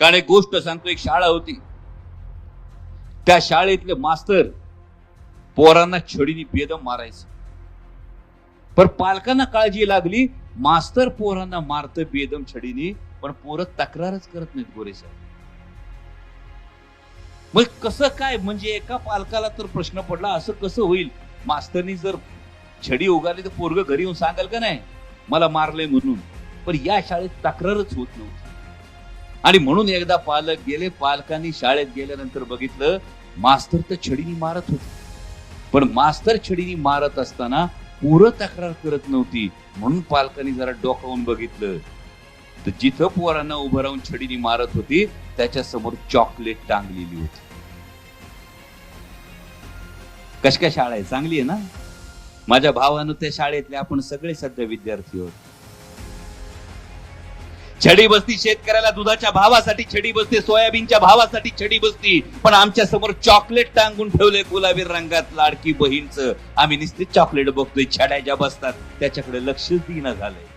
कारण एक गोष्ट सांगतो एक शाळा होती. त्या शाळेतले मास्तर पोरांना छडीने बेदम मारायचं. पण पालकांना काळजी लागली मास्तर पोरांना मारत बेदम छडीने पण पोरं तक्रारच करत नाहीत गोरे साहेब. मग कसं काय म्हणजे एका पालकाला तर प्रश्न पडला असं कसं होईल? मास्तरनी जर छडी उगारली तर पोरग घरी येऊन सांगाल का नाही? मला मारलंय म्हणून. पण या शाळेत तक्रारच होत नव्हती. आणि म्हणून एकदा पालक गेले पालकांनी शाळेत गेल्यानंतर बघितलं मास्तर तर छडीनी मारत होते. पण मास्तर छडीनी मारत असताना पोरं तक्रार करत नव्हती. म्हणून पालकांनी जरा डोकावून बघितलं. तर जिथं पोरांना उभं राहून छडीनी मारत होती त्याच्यासमोर चॉकलेट टांगलेली होती. कश काय शाळा आहे? चांगली आहे ना? माझ्या भावानं त्या शाळेतले आपण सगळे सध्या विद्यार्थी आहोत. छडी बसती शेतकऱ्याला दुधाच्या भावासाठी छडी बसते सोयाबीनच्या भावासाठी छडी बसती. पण आमच्यासमोर चॉकलेट टांगून ठेवले गुलाबी रंगात लाडकी बहीणचं. आम्ही निश्चित चॉकलेट बघतोय छड्या ज्या बसतात त्याच्याकडे लक्षच देणं झालंय.